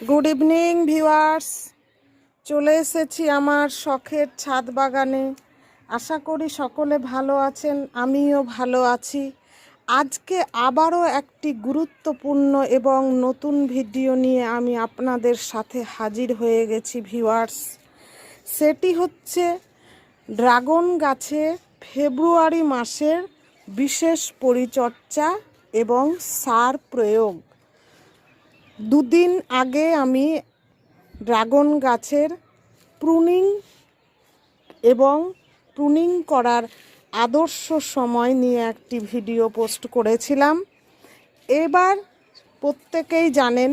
Good evening viewers চলে এসেছি আমার শখের ছাদ বাগানে। আশা করি সকলে ভালো আছেন, আমিও ভালো আছি। আজকে আবারও একটি গুরুত্বপূর্ণ এবং নতুন ভিডিও নিয়ে আমি আপনাদের সাথে হাজির হয়ে গেছি ভিউয়ার্স সেটি হচ্ছে ড্রাগন গাছে ফেব্রুয়ারি মাসের বিশেষ পরিচর্যা এবং সার প্রয়োগ। দুদিন আগে আমি ড্রাগন গাছের প্রুনিং এবং প্রুনিং করার আদর্শ সময় নিয়ে একটি ভিডিও পোস্ট করেছিলাম। এবার প্রত্যেকেই জানেন,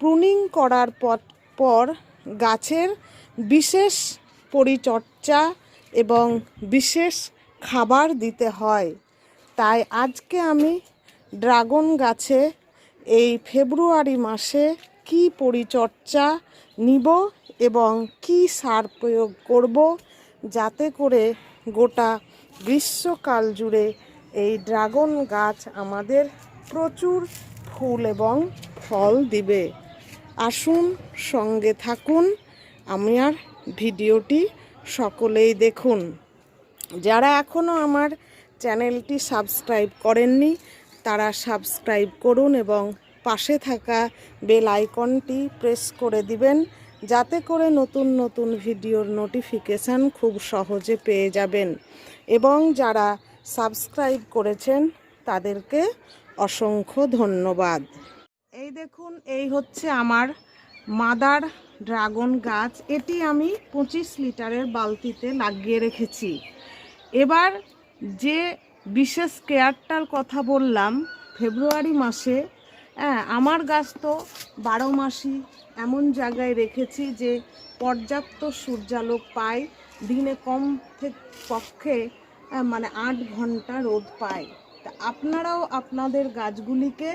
প্রুনিং করার পর গাছের বিশেষ পরিচর্যা এবং বিশেষ খাবার দিতে হয়। তাই আজকে আমি ড্রাগন গাছে এই ফেব্রুয়ারি মাসে কি পরিচর্যা নিব এবং কি সার প্রয়োগ করব যাতে করে গোটা গ্রীষ্মকাল জুড়ে এই ড্রাগন গাছ আমাদের প্রচুর ফুল এবং ফল দিবে। আসুন সঙ্গে থাকুন, আমি আর ভিডিওটি সকলেই দেখুন। যারা এখনও আমার চ্যানেলটি সাবস্ক্রাইব করেননি তারা সাবস্ক্রাইব করুন এবং পাশে থাকা বেল আইকনটি প্রেস করে দিবেন, যাতে করে নতুন নতুন ভিডিওর নোটিফিকেশান খুব সহজে পেয়ে যাবেন। এবং যারা সাবস্ক্রাইব করেছেন, তাদেরকে অসংখ্য ধন্যবাদ। এই দেখুন, এই হচ্ছে আমার মাদার ড্রাগন গাছ। এটি আমি পঁচিশ লিটারের বালতিতে লাগিয়ে রেখেছি। এবার যে বিশেষ কেয়ারটার কথা বললাম, ফেব্রুয়ারি মাসে। হ্যাঁ আমার গাছ তো বারো মাসই এমন জায়গায় রেখেছি যে পর্যাপ্ত সূর্যালোক পায়, দিনে কম থেকে পক্ষে মানে আট ঘণ্টা রোদ পায়। তা আপনারাও আপনাদের গাছগুলিকে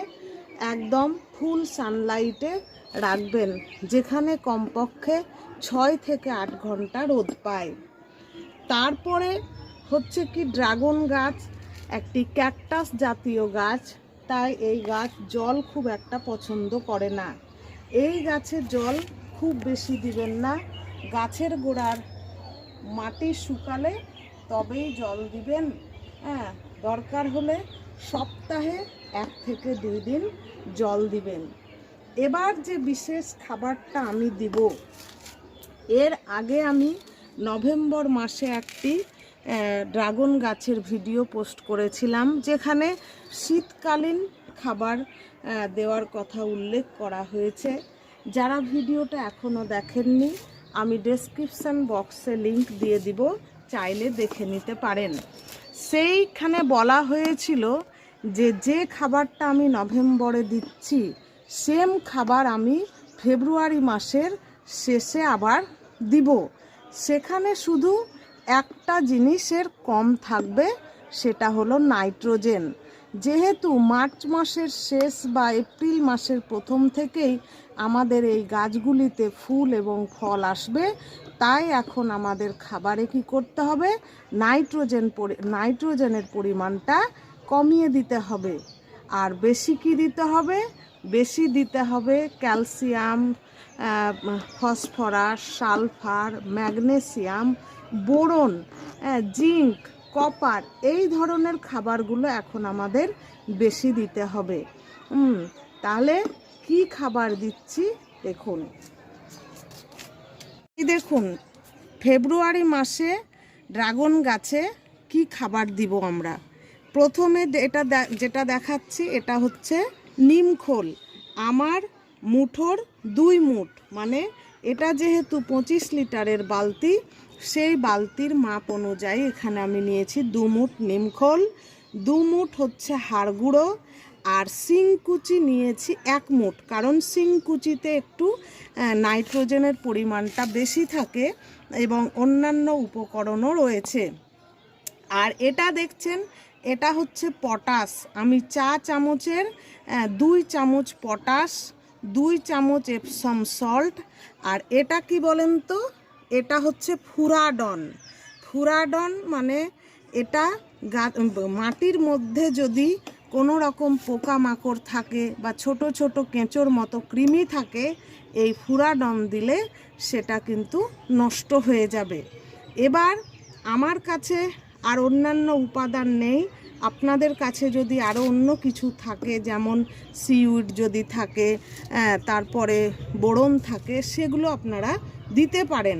একদম ফুল সানলাইটে রাখবেন, যেখানে কমপক্ষে ছয় থেকে আট ঘণ্টা রোদ পায়। তারপরে হচ্ছে কি, ড্রাগন গাছ একটি ক্যাকটাস জাতীয় গাছ, তাই এই গাছ জল খুব একটা পছন্দ করে না। এই গাছে জল খুব বেশি দিবেন না। গাছের গোড়ার মাটি শুকালে তবেই জল দিবেন। হ্যাঁ দরকার হলে সপ্তাহে এক থেকে দুই দিন জল দিবেন। এবার যে বিশেষ খাবারটা আমি দিব, এর আগে আমি নভেম্বর মাসে একটি ড্রাগন গাছের ভিডিও পোস্ট করেছিলাম, যেখানে শীতকালীন খাবার দেওয়ার কথা উল্লেখ করা হয়েছে। যারা ভিডিওটা এখনও দেখেননি, আমি ডেসক্রিপশন বক্সে লিংক দিয়ে দিব, চাইলে দেখে নিতে পারেন। সেইখানে বলা হয়েছিল যে যে খাবারটা আমি নভেম্বরে দিচ্ছি, সেম খাবার আমি ফেব্রুয়ারি মাসের শেষে আবার দিব। সেখানে শুধু একটা জিনিসের কম থাকবে, সেটা হলো নাইট্রোজেন। যেহেতু মার্চ মাসের শেষ বা এপ্রিল মাসের প্রথম থেকেই আমাদের এই গাছগুলিতে ফুল এবং ফল আসবে, তাই এখন আমাদের খাবারে কি করতে হবে? নাইট্রোজেন নাইট্রোজেনের পরিমাণটা কমিয়ে দিতে হবে। আর বেশি কি দিতে হবে? বেশি দিতে হবে calcium phosphorus, sulphur, magnesium boron আহ, জিঙ্ক কপার এই ধরনের খাবারগুলো এখন আমাদের বেশি দিতে হবে। তাহলে কি খাবার দিচ্ছি? দেখুন। দেখুন ফেব্রুয়ারি মাসে ড্রাগন গাছে কি খাবার দিব আমরা? প্রথমে এটা যেটা দেখাচ্ছি এটা হচ্ছে নিমখোল আমার মুঠোর দুই মুঠ মানে এটা যেহেতু পঁচিশ লিটারের বালতি, সেই বালতির মাপ অনুযায়ী এখানে আমি নিয়েছি দু মুঠ নিমখোল দু মুঠ হচ্ছে হাড় গুঁড়ো, আর শিংকুচি নিয়েছি এক মুঠ। কারণ শিংকুচিতে একটু নাইট্রোজেনের পরিমাণটা বেশি থাকে এবং অন্যান্য উপকরণও রয়েছে। আর এটা দেখছেন, এটা হচ্ছে পটাশ। আমি চা চামচের দুই চামচ পটাশ দুই চামচ এপসম সল্ট আর এটা কি বলেন তো? এটা হচ্ছে ফুরাডন ফুরাডন মানে এটা মাটির মধ্যে যদি কোনো রকম পোকামাকড় থাকে বা ছোট ছোট কেঁচোর মতো কৃমি থাকে, এই ফুরাডন দিলে সেটা কিন্তু নষ্ট হয়ে যাবে। এবার আমার কাছে আর অন্যান্য উপাদান নেই আপনাদের কাছে যদি আরও অন্য কিছু থাকে, যেমন সিউড যদি থাকে তারপরে বোরন থাকে, সেগুলো আপনারা দিতে পারেন।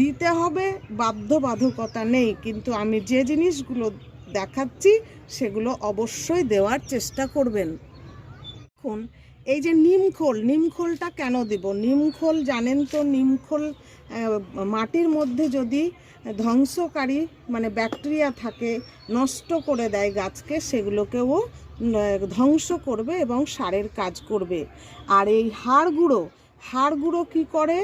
দিতে হবে, বাধ্যবাধকতা নেই, কিন্তু আমি যে জিনিসগুলো দেখাচ্ছি, সেগুলো অবশ্যই দেওয়ার চেষ্টা করবেন। এখন এই যে নিমখোল নিমখোলটা কেন দেব? নিমখোল জানেন তো নিমখোল মাটির মধ্যে যদি ধ্বংসকারী মানে ব্যাকটেরিয়া থাকে, নষ্ট করে দেয় গাছকে, সেগুলোকেও ধ্বংস করবে এবং সারের কাজ করবে। আর এই হাড় গুঁড়ো হাড় গুঁড়ো কী করে?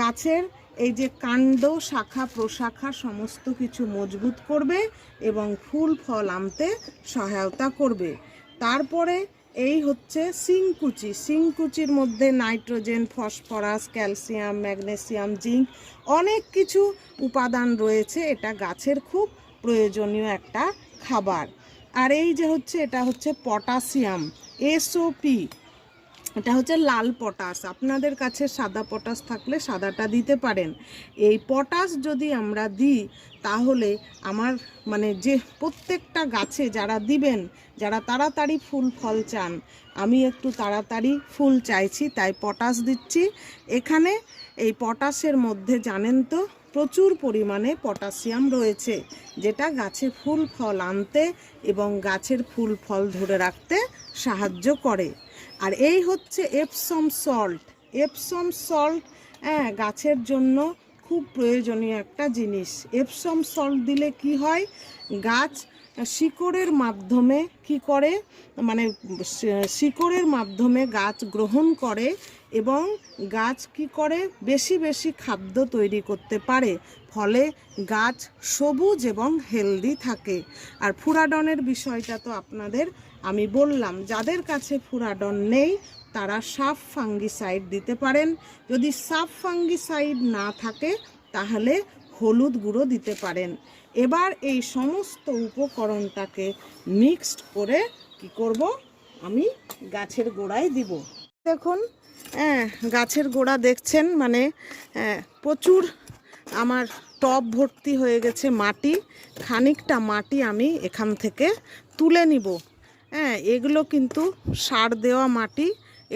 গাছের এই যে কাণ্ড, শাখা, প্রশাখা সমস্ত কিছু মজবুত করবে এবং ফুল, ফল আনতে সহায়তা করবে। তারপরে এই হচ্ছে সিংকুচি সিংকুচির মধ্যে nitrogen, phosphorus, calcium, magnesium, zinc অনেক কিছু উপাদান রয়েছে। এটা গাছের খুব প্রয়োজনীয় একটা খাবার। আর এই যে হচ্ছে, এটা হচ্ছে পটাশিয়াম এসওপি এটা হচ্ছে লাল পটাশ। আপনাদের কাছে সাদা পটাশ থাকলে সাদাটা দিতে পারেন। এই পটাশ যদি আমরা দিই, তাহলে আমার মানে যে প্রত্যেকটা গাছে যারা দিবেন, যারা তাড়াতাড়ি ফুল ফল চান, আমি একটু তাড়াতাড়ি ফুল চাইছি, তাই পটাশ দিচ্ছি। এখানে এই পটাশের মধ্যে জানেন তো, প্রচুর পরিমাণে পটাশিয়াম রয়েছে, যেটা গাছে ফুল ফল আনতে এবং গাছের ফুল ফল ধরে রাখতে সাহায্য করে। আর এই হচ্ছে এপসম সল্ট এপসম সল্ট হ্যাঁ গাছের জন্য খুব প্রয়োজনীয় একটা জিনিস। এপসম সল্ট দিলে কি হয়? গাছ শিকড়ের মাধ্যমে কি করে? মানে শিকড়ের মাধ্যমে গাছ গ্রহণ করে এবং গাছ কি করে? বেশি বেশি খাদ্য তৈরি করতে পারে। ফলে গাছ সবুজ এবং হেলদি থাকে। আর ফুরাডনের বিষয়টা তো আপনাদের আমি বললাম যাদের কাছে ফুরাডন নেই তারা সাফ ফাঙ্গিসাইড দিতে পারেন। যদি সাফ ফাঙ্গিসাইড না থাকে তাহলে হলুদ গুঁড়ো দিতে পারেন। এবার এই সমস্ত উপকরণটাকে মিক্সড করে কি করব? আমি গাছের গোড়ায় দিব। দেখুন হ্যাঁ গাছের গোড়া দেখছেন? মানে হ্যাঁ, প্রচুর আমার টব ভর্তি হয়ে গেছে মাটি। খানিকটা মাটি আমি এখান থেকে তুলে নিব। হ্যাঁ এগুলো কিন্তু সার দেওয়া মাটি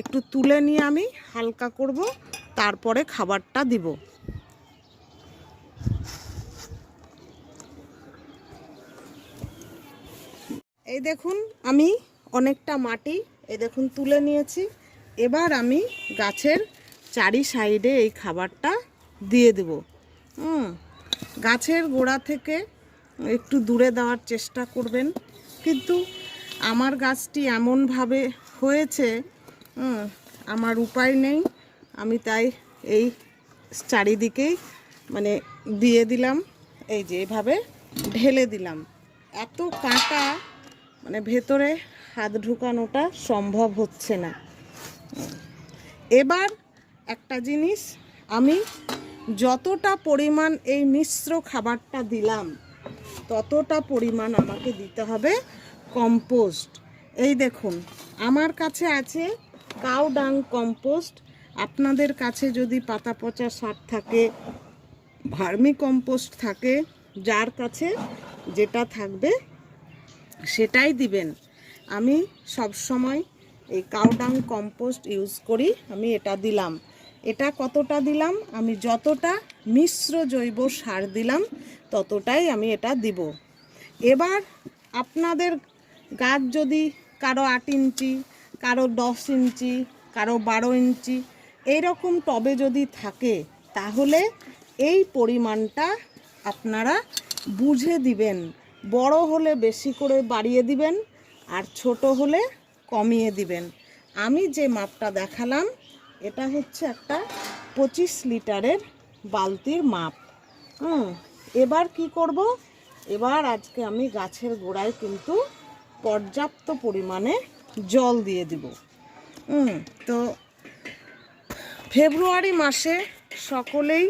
একটু তুলে নিয়ে আমি হালকা করব, তারপরে খাবারটা দিব। এই দেখুন, আমি অনেকটা মাটি, এই দেখুন, তুলে নিয়েছি। এবার আমি গাছের চারি সাইডে এই খাবারটা দিয়ে দেব। হুম, গাছের গোড়া থেকে একটু দূরে দেওয়ার চেষ্টা করবেন, কিন্তু আমার গাছটি এমনভাবে হয়েছে আমার উপায় নেই। আমি তাই এই চারিদিকেই মানে দিয়ে দিলাম, এই যে এভাবে ঢেলে দিলাম। এত কাঁটা মানে ভেতরে হাত ঢুকানোটা সম্ভব হচ্ছে না। এবার একটা জিনিস, আমি যতটা পরিমাণ এই মিশ্র খাবারটা দিলাম, ততটা পরিমাণ আমাকে দিতে হবে কম্পোস্ট। এই দেখুন, আমার কাছে আছে কাউ ডাং কম্পোস্ট। আপনাদের কাছে যদি পাতা পচা সার থাকে, ভার্মি কম্পোস্ট থাকে, যার কাছে যেটা থাকবে সেটাই দিবেন। আমি সব সময় এই কাউডাং কম্পোস্ট ইউজ করি, আমি এটা দিলাম। এটা কতটা দিলাম? আমি যতটা মিশ্র জৈব সার দিলাম, ততটাই আমি এটা দিব। এবার আপনাদের গাছ যদি কারও আট ইঞ্চি, কারও দশ ইঞ্চি, কারও বারো ইঞ্চি, এইরকম টবে যদি থাকে, তাহলে এই পরিমাণটা আপনারা বুঝে দিবেন। বড় হলে বেশি করে বাড়িয়ে দিবেন, আর ছোট হলে কমিয়ে দিবেন। আমি যে মাপটা দেখালাম, এটা হচ্ছে একটা পঁচিশ লিটারের বালতির মাপ। হুম, এবার কি করব? এবার আজকে আমি গাছের গোড়ায় কিন্তু পর্যাপ্ত পরিমাণে জল দিয়ে দিব। তো ফেব্রুয়ারি মাসে সকলেই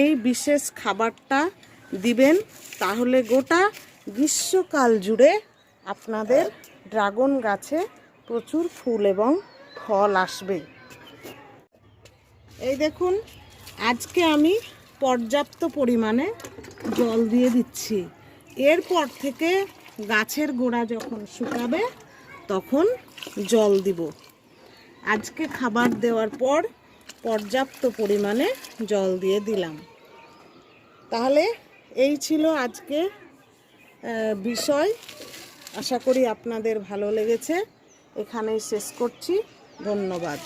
এই বিশেষ খাবারটা দিবেন, তাহলে গোটা গ্রীষ্মকাল জুড়ে আপনাদের ড্রাগন গাছে প্রচুর ফুল এবং ফল আসবে। এই দেখুন, আজকে আমি পর্যাপ্ত পরিমাণে জল দিয়ে দিচ্ছি। এরপর থেকে গাছের গোড়া যখন শুকাবে, তখন জল দিব। আজকে খাবার দেওয়ার পর পর্যাপ্ত পরিমাণে জল দিয়ে দিলাম। তাহলে এই ছিল আজকে বিষয়। আশা করি আপনাদের ভালো লেগেছে। এখানেই শেষ করছি। ধন্যবাদ।